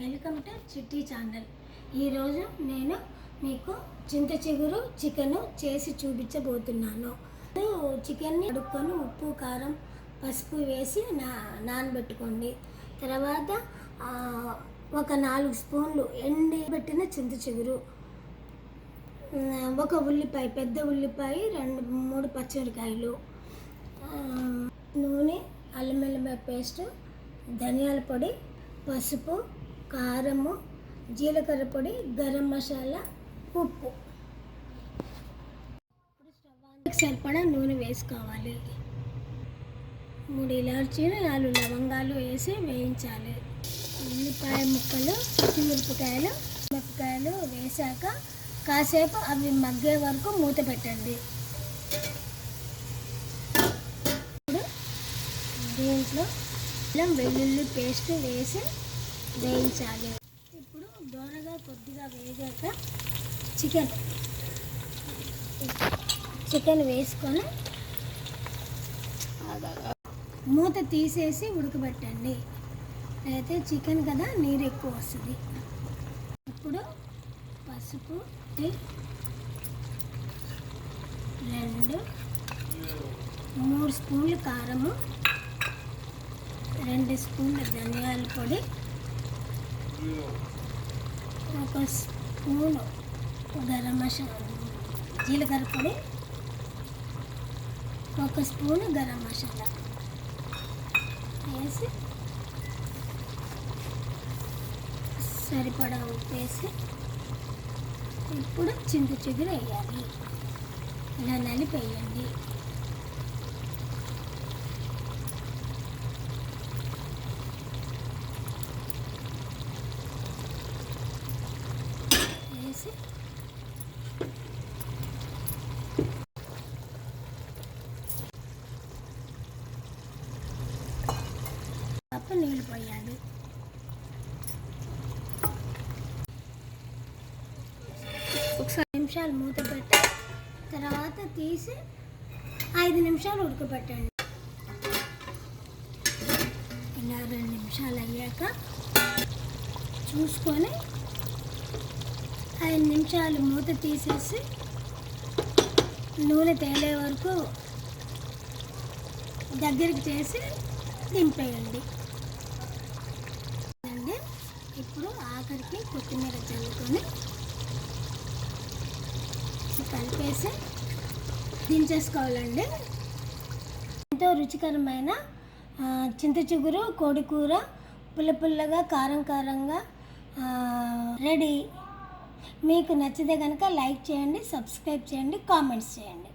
Welcome to చిట్టి channel. ఈరోజు నేను మీకు చింత చిగురు చికెను చేసి చూపించబోతున్నాను. చికెన్ని అడుక్కొని ఉప్పు కారం పసుపు వేసి నా నానబెట్టుకోండి. తర్వాత ఒక నాలుగు స్పూన్లు ఎండబెట్టిన చింత చిగురు. ఒక ఉల్లిపాయ పెద్ద ఉల్లిపాయ రెండు మూడు పచ్చిమిరకాయలు. నూనె అల్లం పేస్ట్ ధనియాల పొడి పసుపు కారము జీలకర్ర పొడి గరం మసాలా ఉప్పు. ఇప్పుడు సరిపడా నూనె వేసుకోవాలి. మూడు ఇలాచీలు నాలుగు లవంగాలు వేసి వేయించాలి. ఉల్లిపాయ ముక్కలు పచ్చిమిరపకాయలు మిరపకాయలు వేశాక కాసేపు అవి మగ్గే వరకు మూత పెట్టండి. ఇప్పుడు దీంట్లో వెల్లుల్లి పేస్ట్ వేసి వేయించాలి. ఇప్పుడు దోనగా కొద్దిగా వేగాక చికెన్. చికెన్ వేసుకొని మూత తీసేసి ఉడకబెట్టండి. అయితే చికెన్ కదా నీరు ఎక్కువ వస్తుంది. ఇప్పుడు పసుపు టీ, రెండు మూడు స్పూన్లు కారము రెండు స్పూన్లు ధనియాల పొడి ఒక స్పూను గరం మసాలా. జీలకర్ర పొడి ఒక స్పూను గరం మసాలా. వేసి సరిపడా ఉప్పు వేసి ఇప్పుడు చింత చిగురు వేయాలి. ఇలా నలిపేయండి. వేసి కప్పు నీళ్ళు పోయాలి. ఒకసారి నిమిషాలు మూత పెట్టి. తర్వాత తీసి ఐదు నిమిషాలు ఉడకబెట్టండి. ఇలా రెండు నిమిషాలు అయ్యాక చూసుకొని ఐదు నిమిషాలు మూత తీసేసి నూనె తేలే వరకు దగ్గరికి చేసి దింపేయండి. అండి ఇప్పుడు ఆఖరికి కొత్తిమీర చల్లుకొని కలిపేసి దించేసుకోవాలండి. ఎంతో రుచికరమైన చింత చిగురు కోడి కూర పుల్ల పుల్లగా కారం కారంగా రెడీ. మీకు నచ్చితే కనుక లైక్ చేయండి సబ్స్క్రైబ్ చేయండి కామెంట్స్ చేయండి.